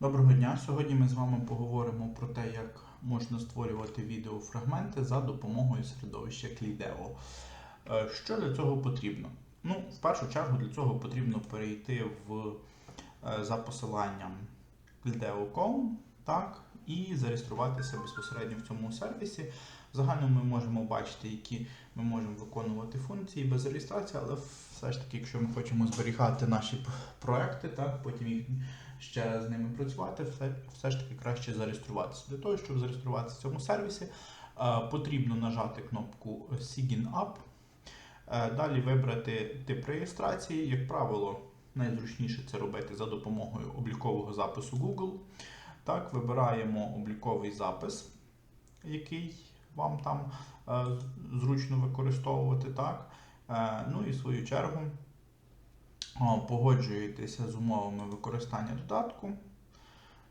Доброго дня! Сьогодні ми з вами поговоримо про те, як можна створювати відеофрагменти за допомогою середовища Clideo. Е, Що для цього потрібно? Ну, в першу чергу для цього потрібно перейти в, е, за посиланням Clideo.com, так, і зареєструватися безпосередньо в цьому сервісі. В загальному ми можемо бачити, які ми можемо виконувати функції без реєстрації, але все ж таки, якщо ми хочемо зберігати наші проекти, так, потім їх ще з ними працювати, все, все ж таки краще зареєструватися. Для того, щоб зареєструватися в цьому сервісі, е, потрібно нажати кнопку Sign Up. Е, Далі вибрати тип реєстрації. Як правило, найзручніше це робити за допомогою облікового запису Google. Так, вибираємо обліковий запис, який вам там е, зручно використовувати. Так. Ну і в свою чергу погоджуєтеся з умовами використання додатку.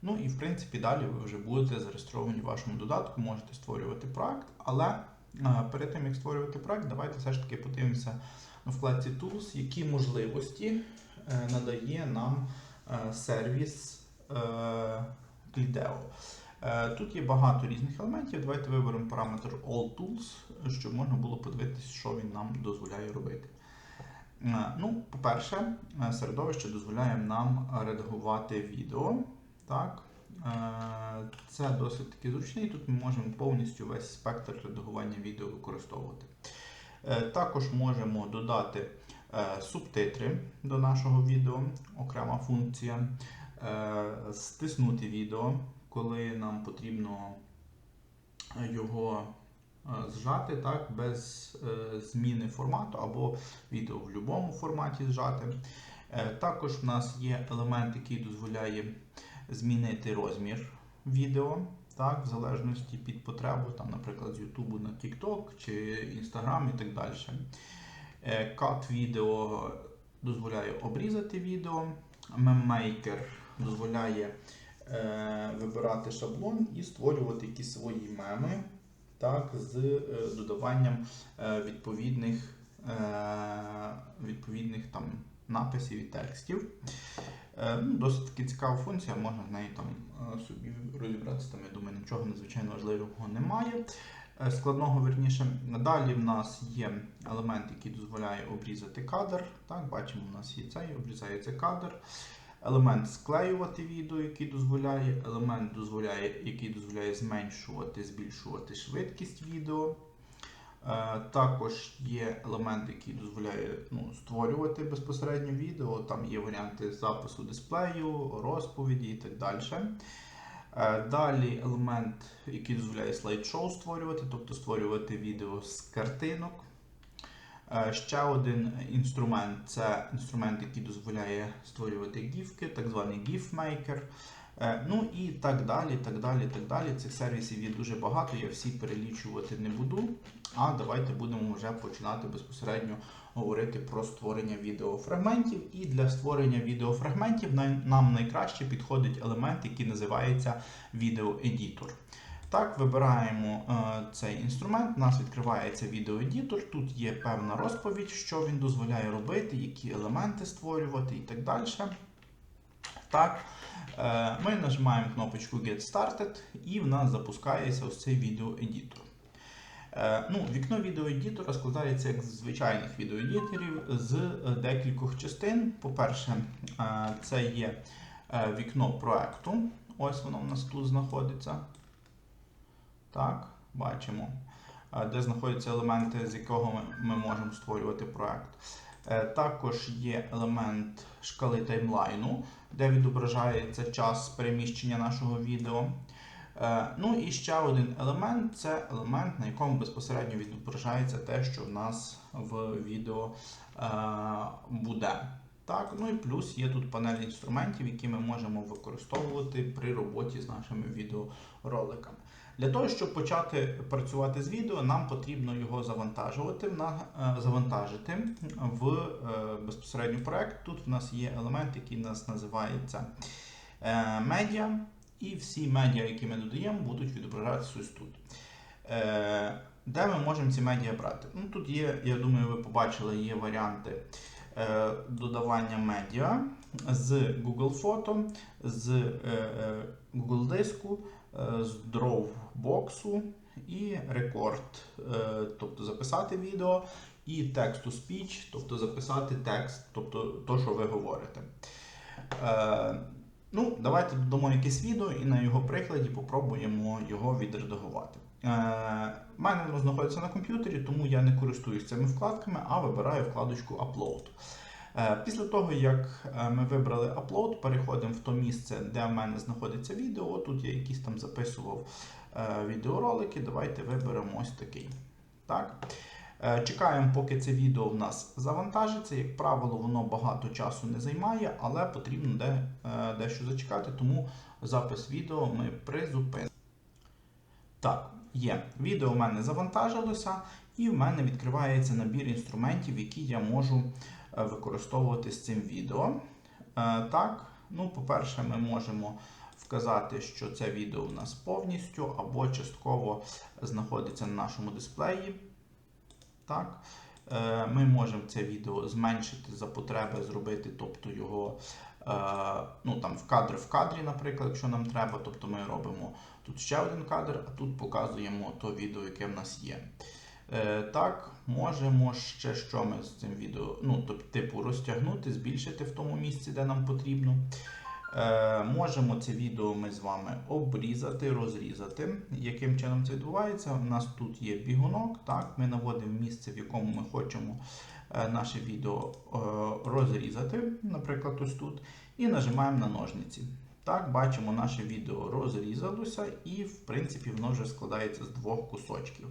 Ну і в принципі далі ви вже будете зареєстровані в вашому додатку, можете створювати проект, але перед тим як створювати проект, давайте все ж таки подивимося на вкладці Tools, які можливості е, надає нам е, сервіс е, Clideo. Тут є багато різних елементів. Давайте виберемо параметр All Tools, щоб можна було подивитися, що він нам дозволяє робити. Е, Ну, по-перше, е, середовище дозволяє нам редагувати відео. Так? Е, Це досить таки зручний. Тут ми можемо повністю весь спектр редагування відео використовувати. Також можемо додати субтитри до нашого відео, окрема функція, стиснути відео, коли нам потрібно його зжати так, без е, зміни формату або відео в будь-якому форматі зжати. Е, Також в нас є елемент, який дозволяє змінити розмір відео, так, в залежності від потреби, там, наприклад, з YouTube на TikTok чи Instagram і так далі. Е, Cut відео дозволяє обрізати відео. Memmaker дозволяє е, вибирати шаблон і створювати якісь свої меми так, з е, додаванням е, відповідних, е, відповідних там, написів і текстів. Ну, досить таки цікава функція, можна з нею там собі розібратися. Там, я думаю, нічого надзвичайно важливого немає. Складного верніше. Далі в нас є елемент, який дозволяє обрізати кадр. Так, бачимо, у нас є цей, обрізається кадр. Елемент склеювати відео, який дозволяє, елемент дозволяє, який дозволяє зменшувати, збільшувати швидкість відео. Е, Також є елемент, який дозволяє ну, створювати безпосередньо відео. Там є варіанти запису дисплею, розповіді і так далі. Е, Далі елемент, який дозволяє слайд-шоу створювати, тобто створювати відео з картинок. Е, Ще один інструмент це інструмент, який дозволяє створювати гіфки, так званий GIF Maker. Е, Ну і так далі, так далі, так далі. Цих сервісів є дуже багато, я всі перелічувати не буду. А давайте будемо вже починати безпосередньо говорити про створення відеофрагментів. І для створення відеофрагментів нам найкраще підходить елемент, який називається відеоедітор. Так, вибираємо е, цей інструмент, у нас відкривається відеоедітор, тут є певна розповідь, що він дозволяє робити, які елементи створювати і так далі. Так, е, ми нажимаємо кнопочку Get Started і в нас запускається ось цей відеоедітор. Е, Ну, вікно відеоедітора складається як з звичайних відеоедіторів з е, декількох частин. По-перше, е, це є вікно проекту. Ось воно у нас тут знаходиться. Так, бачимо, е, де знаходяться елементи, з якого ми, можемо створювати проект. Е, Також є елемент шкали таймлайну, де відображається час переміщення нашого відео. Е, Ну і ще один елемент це елемент, на якому безпосередньо відображається те, що в нас в відео буде. Так, ну і плюс є тут панель інструментів, які ми можемо використовувати при роботі з нашими відеороликами. Для того, щоб почати працювати з відео, нам потрібно його завантажувати, е, завантажити в е, безпосередньо проект. Тут в нас є елемент, який у нас називається е, медіа, і всі медіа, які ми додаємо, будуть відображатися тут. Де ми можемо ці медіа брати? Ну, тут є, я думаю, ви побачили, є варіанти додавання медіа. з Google Фото, з Google диску, з Dropbox і рекорд, е, тобто записати відео, і to speech, тобто записати текст, тобто то, що ви говорите. Е, ну, давайте додамо якесь відео і на його прикладі попробуємо його відредагувати. Е, в мене воно знаходиться на комп'ютері, тому я не користуюсь цими вкладками, а вибираю вкладочку Upload. Е, Після того, як е, ми вибрали Upload, переходимо в то місце, де в мене знаходиться відео. Тут я якісь там записував е, відеоролики. Давайте виберемо ось такий. Так. Е, Чекаємо, поки це відео в нас завантажиться. Як правило, воно багато часу не займає, але потрібно де, е, дещо зачекати, тому запис відео ми призупинимо. Так, є. Відео в мене завантажилося, і в мене відкривається набір інструментів, які я можу е, використовувати з цим відео. Е, Так, ну, по-перше, ми можемо вказати, що це відео у нас повністю або частково знаходиться на нашому дисплеї. Так. Е, Ми можемо це відео зменшити за потреби, зробити, тобто його е, ну, там, в кадр в кадрі, наприклад, якщо нам треба. Тобто ми робимо тут ще один кадр, а тут показуємо то відео, яке в нас є. Е, Так, можемо ще що ми з цим відео, ну, тобто, типу, розтягнути, збільшити в тому місці, де нам потрібно. Е, можемо це відео ми з вами обрізати, розрізати. Яким чином це відбувається? У нас тут є бігунок, так, ми наводимо місце, в якому ми хочемо е, наше відео е, розрізати, наприклад, ось тут, і нажимаємо на ножниці. Так, бачимо, наше відео розрізалося, і, в принципі, воно вже складається з двох кусочків.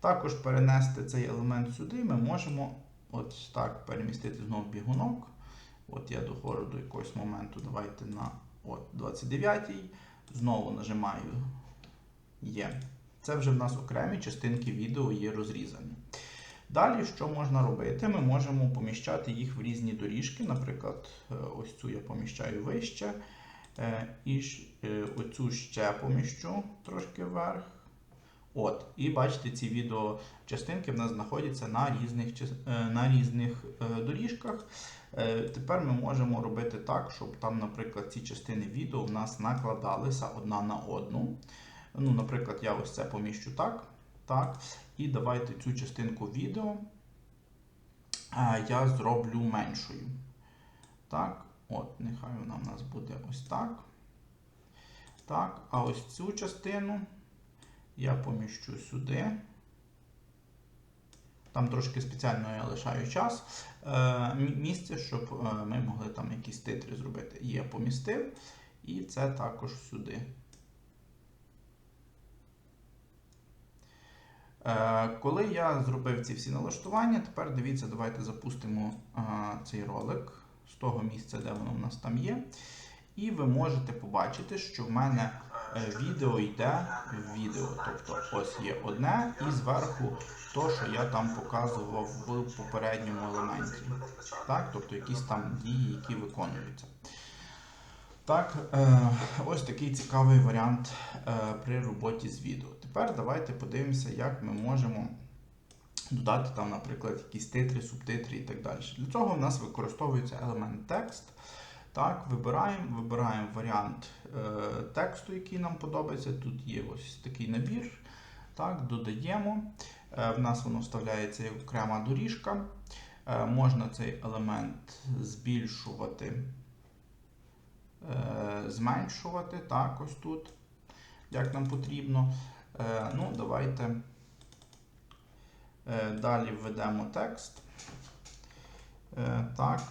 Також перенести цей елемент сюди ми можемо от так перемістити знову бігунок. От я доходжу до якогось моменту, давайте на от 29-й. Знову нажимаю Є. Це вже в нас окремі частинки відео є розрізані. Далі, що можна робити? Ми можемо поміщати їх в різні доріжки. Наприклад, е, ось цю я поміщаю вище. е, І е, оцю ще поміщу трошки вверх. От, і бачите, ці відеочастинки в нас знаходяться на різних, на різних доріжках. Е, Тепер ми можемо робити так, щоб там, наприклад, ці частини відео в нас накладалися одна на одну. Ну, Наприклад, я ось це поміщу так. так. І давайте цю частинку відео е, я зроблю меншою. Так, от, нехай вона в нас буде ось так. Так, а ось цю частину я поміщу сюди. Там трошки спеціально я лишаю час е, місце, щоб е, ми могли там якісь титри зробити. Є помістив, і це також сюди. Е, Коли я зробив ці всі налаштування, тепер дивіться, давайте запустимо цей ролик з того місця, де воно в нас там є. І ви можете побачити, що в мене відео йде в відео. Тобто ось є одне і зверху то, що я там показував в попередньому елементі. Так? Тобто якісь там дії, які виконуються. Так, е, ось такий цікавий варіант е, при роботі з відео. Тепер давайте подивимося, як ми можемо додати там, наприклад, якісь титри, субтитри і так далі. Для цього в нас використовується елемент текст. Так, вибираємо, вибираємо варіант е, тексту, який нам подобається. Тут є ось такий набір. Так, додаємо. Е, в нас воно вставляється як окрема доріжка. Е, можна цей елемент збільшувати, е, зменшувати. Так, ось тут, як нам потрібно. Е, ну, давайте е, далі введемо текст. Е, так.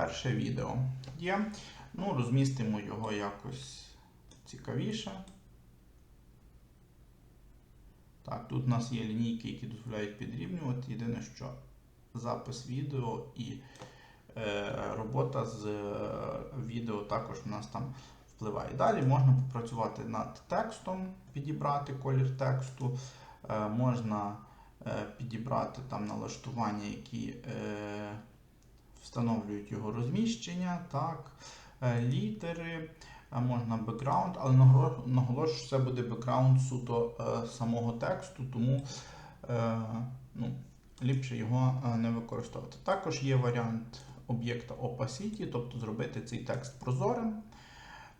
Перше відео є. Ну, розмістимо його якось цікавіше. Так, тут у нас є лінійки, які дозволяють підрівнювати. Єдине, що запис відео і е, робота з е, відео також у нас там впливає. Далі можна попрацювати над текстом, підібрати колір тексту, е, можна е, підібрати там налаштування, які е, встановлюють його розміщення, так, е, літери, можна бекграунд, але наголошую, що це буде бекграунд суто е, самого тексту, тому е, ну, ліпше його е, не використовувати. Також є варіант об'єкта opacity, тобто зробити цей текст прозорим.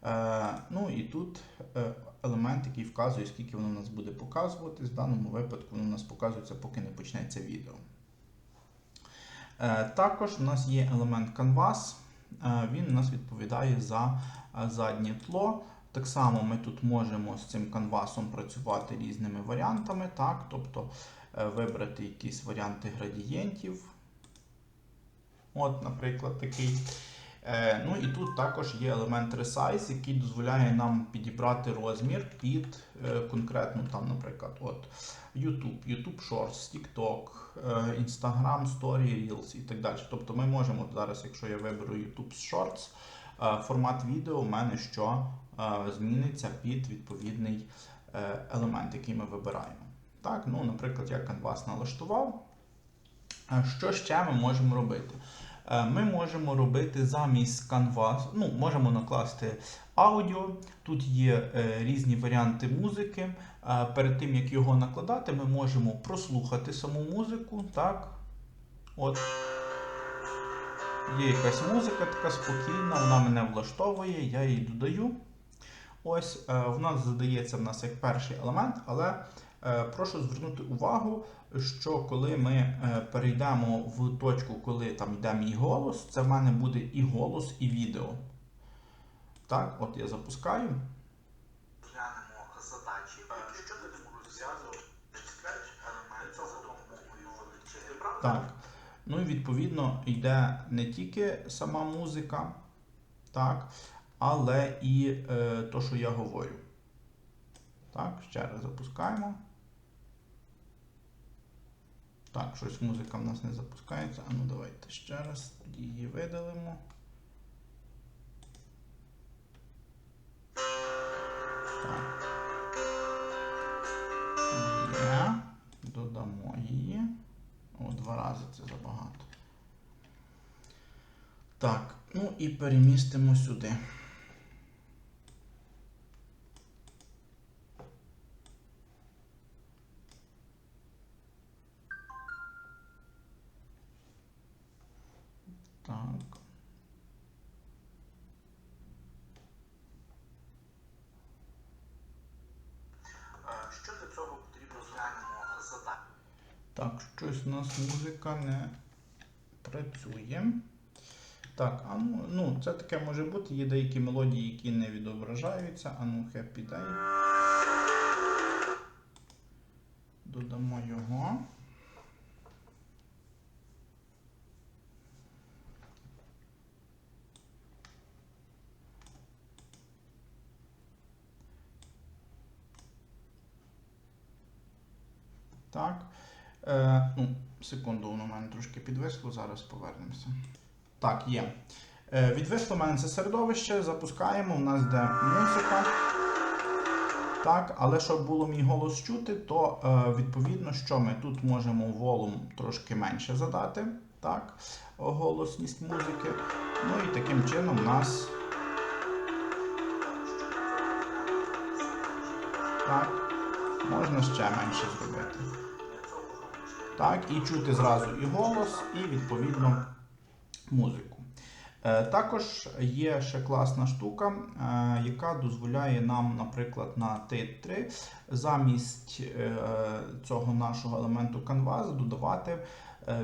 Е, ну і тут е, елемент, який вказує, скільки воно у нас буде показуватись. В даному випадку воно у нас показується, поки не почнеться відео. Е, також у нас є елемент Canvas. Е, він у нас відповідає за е, заднє тло. Так само ми тут можемо з цим канвасом працювати різними варіантами, так? тобто вибрати якісь варіанти градієнтів. От, наприклад, такий. Е, ну і тут також є елемент Resize, який дозволяє нам підібрати розмір під е, конкретну, там, наприклад, от, YouTube, YouTube Shorts, TikTok, е, Instagram Story, Reels і так далі. Тобто ми можемо зараз, якщо я виберу YouTube Shorts, формат відео у мене що зміниться під відповідний елемент, який ми вибираємо. Так, ну, наприклад, я Canvas налаштував. Що ще ми можемо робити? Е, Ми можемо робити замість Canvas, ну, можемо накласти аудіо. Тут є е, різні варіанти музики. Е, Перед тим як його накладати, ми можемо прослухати саму музику. Так. От. Є якась музика така спокійна, вона мене влаштовує, я її додаю. Ось в нас задається в нас як перший елемент, але прошу звернути увагу, що коли ми е, перейдемо в точку, коли там йде мій голос, це в мене буде і голос, і відео. Так, от я запускаю. Глянемо задачі, що допомогою величини. Так. Ну і відповідно йде не тільки сама музика, так, але і е, то, що я говорю. Так, ще раз запускаємо. Так, щось музика в нас не запускається. А ну давайте ще раз її видалимо. Так. Є. Додамо її. О, два рази це забагато. Так, ну і перемістимо сюди. Працює. Так, а ну, ну, це таке може бути. Є деякі мелодії, які не відображаються. А ну, Happy Day. Додамо його. Так. Е, ну, секунду, в мене трошки підвисло, зараз повернемося. Так, є. Е, відвисло в мене це середовище, запускаємо, у нас йде музика. Так, але щоб було мій голос чути, то е, відповідно, що ми тут можемо волум трошки менше задати. Так, голосність музики. Ну і таким чином у нас так, можна ще менше зробити. Так, і чути зразу і голос, і відповідно музику. Е, Також є ще класна штука, е, яка дозволяє нам, наприклад, на T3 замість е, цього нашого елементу Canvas додавати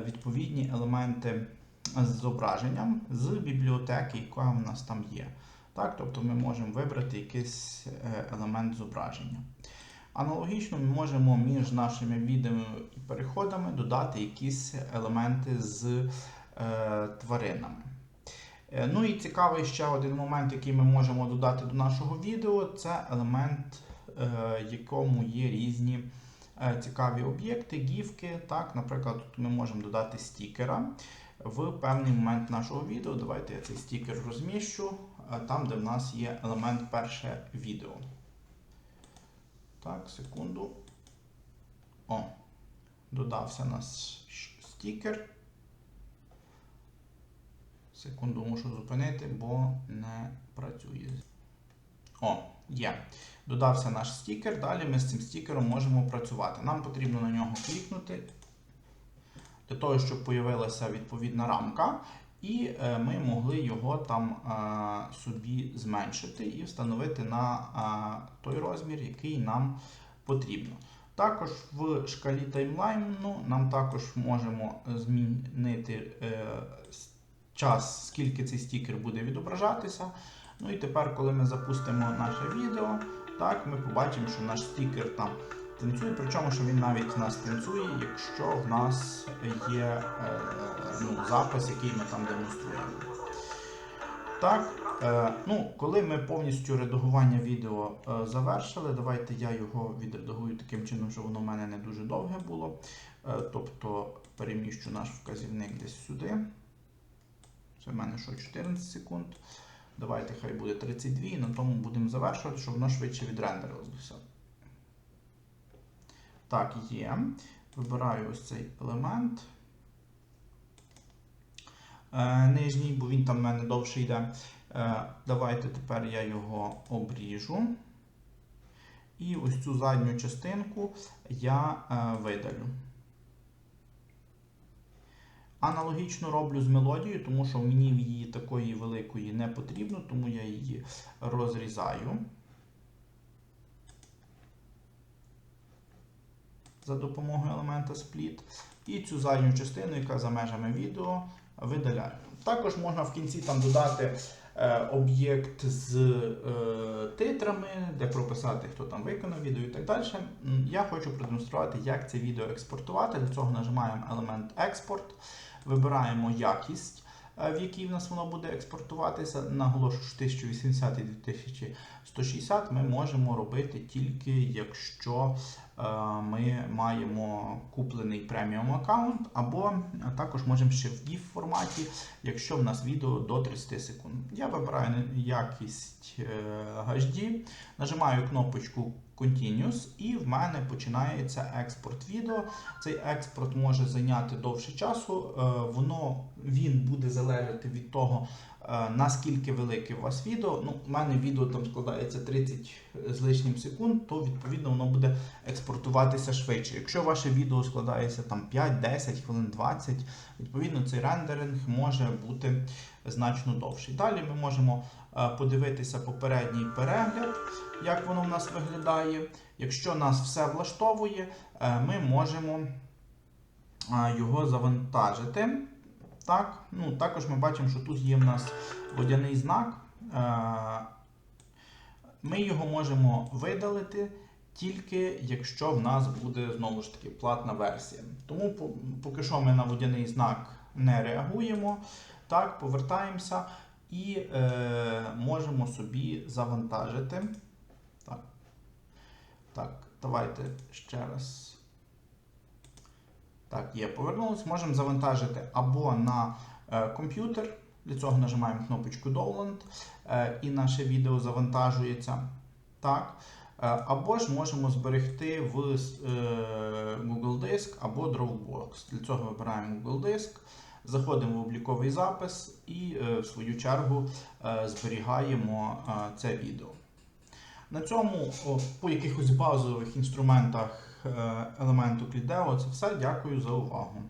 відповідні елементи з зображенням з бібліотеки, яка в нас там є. Так, тобто ми можемо вибрати якийсь елемент зображення. Аналогічно ми можемо між нашими відео і переходами додати якісь елементи з е, тваринами. Е, Ну і цікавий ще один момент, який ми можемо додати до нашого відео, це елемент, е, якому є різні е, цікаві об'єкти, гіфки. Так, наприклад, тут ми можемо додати стікера в певний момент нашого відео. Давайте я цей стікер розміщу е, там, де в нас є елемент перше відео. Так, секунду. О, додався наш стікер. Секунду мушу зупинити, бо не працює. О, є. Додався наш стікер. Далі ми з цим стікером можемо працювати. Нам потрібно на нього клікнути для того, щоб появилася відповідна рамка, і е, ми могли його там е, собі зменшити і встановити на е, той розмір, який нам потрібно. Також в шкалі таймлайну нам також можемо змінити час, скільки цей стікер буде відображатися. Ну і тепер, коли ми запустимо наше відео, так, ми побачимо, що наш стікер там танцює, причому що він навіть нас танцює, якщо в нас є е, ну, запис, який ми там демонструємо. Так, е, ну, коли ми повністю редагування відео е, завершили, давайте я його відредагую таким чином, щоб воно в мене не дуже довге було. Тобто переміщу наш вказівник десь сюди. Це в мене що 14 секунд. Давайте хай буде 32 і на тому будемо завершувати, щоб воно швидше відрендерилося. Так, є. Вибираю ось цей елемент. Е, нижній, бо він там в мене довше йде. Е, давайте тепер я його обріжу. І ось цю задню частинку я е, видалю. Аналогічно роблю з мелодією, тому що мені її такої великої не потрібно, тому я її розрізаю. За допомогою елемента Split. І цю задню частину, яка за межами відео, видаляю. Також можна в кінці там додати е, об'єкт з е, титрами, де прописати, хто там виконав відео і так далі. Я хочу продемонструвати, як це відео експортувати. Для цього нажимаємо елемент експорт, вибираємо якість, в якій в нас воно буде експортуватися. Наголошую, що 1080 і 2160 ми можемо робити тільки якщо е, ми маємо куплений преміум аккаунт, або також можемо ще в GIF форматі, якщо в нас відео до 30 секунд. Я вибираю якість е, HD, нажимаю кнопочку Continuous і в мене починається експорт відео. Цей експорт може зайняти довше часу. Е, Воно він буде залежати від того, е, наскільки велике у вас відео. Ну, у мене відео там складається 30 з лишнім секунд, то відповідно воно буде експортуватися швидше. Якщо ваше відео складається там 5, 10 хвилин, 20, відповідно цей рендеринг може бути значно довший. Далі ми можемо е, подивитися попередній перегляд, як воно в нас виглядає. Якщо нас все влаштовує, е, ми можемо е, його завантажити. Так, ну, також ми бачимо, що тут є в нас водяний знак. Е, Ми його можемо видалити тільки якщо в нас буде знову ж таки платна версія. Тому поки що ми на водяний знак не реагуємо. Так, повертаємося і е, можемо собі завантажити. Так. Так, давайте ще раз. Так, є, повернулись. Можемо завантажити або на е, комп'ютер. Для цього нажимаємо кнопочку Download е, і наше відео завантажується. Так. Е, або ж можемо зберегти в е, Google Диск або Dropbox. Для цього вибираємо Google Диск, заходимо в обліковий запис і е, в свою чергу е, зберігаємо е, це відео. На цьому по якихось базових інструментах елементу Clideo це все. Дякую за увагу.